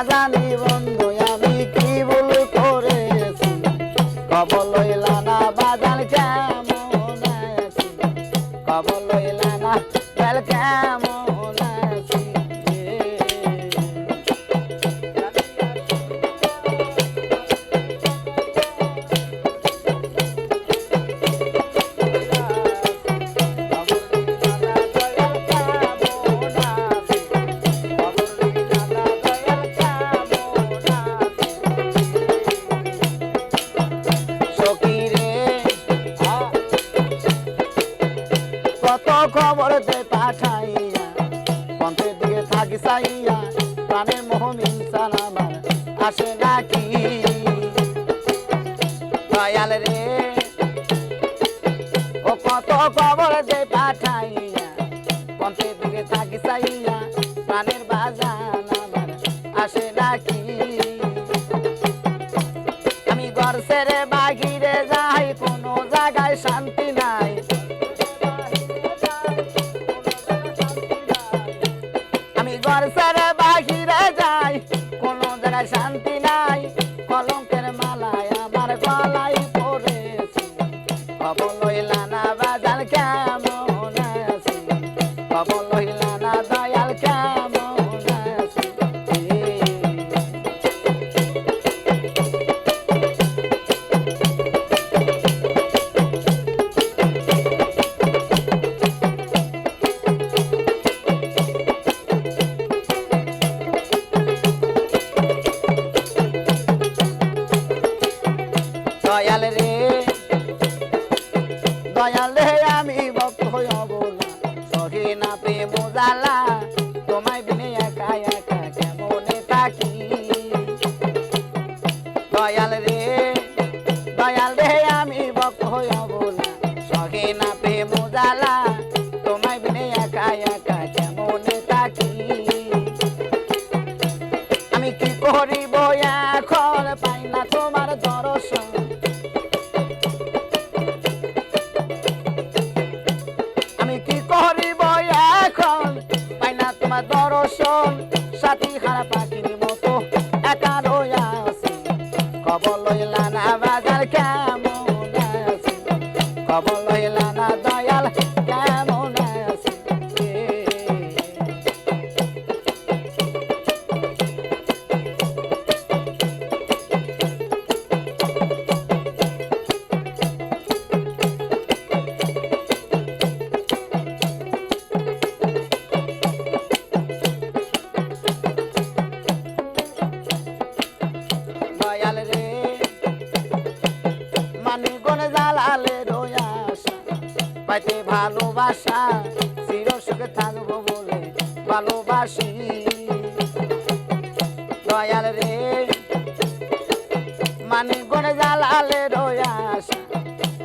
kazan খবর দে পাঠাইয়া, পন্থের দিকে থাকি চাইয়া প্রাণের মোহ মিনসান আমার, আসে নাকি? দয়াল রে, ও কত খবর দে পাঠাইয়া, পন্থের দিকে থাকি চাইয়া, প্রাণের বাজান আমার, আসে নাকি? আমি ঘর ছেড়ে কলঙ্কের মালায় দয়াল রে। দয়াল রে আমি ভক্ত হব না সহি না প্রেম জ্বালা দর্শন জালালে রয়াসা পাইতে ভালোবাসা চির সুখে থাকব বলে ভালোবাসি। দয়াল রে জালালে রয়াসা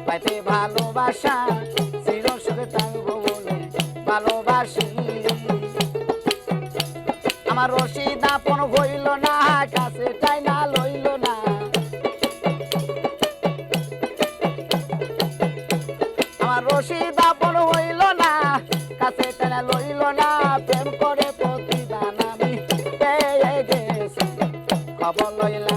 পাইতে ভালোবাসা চির সুখে থাকব বলে ভালোবাসি। আমার রশিদ আপন হইল না, কাছে চাই না লইল না। আমার রশিদ আপন হইল না, কাছে টেনে লইল না, প্রেম করে প্রতিদান আমি পেয়ে গেছি। খবর লইলাম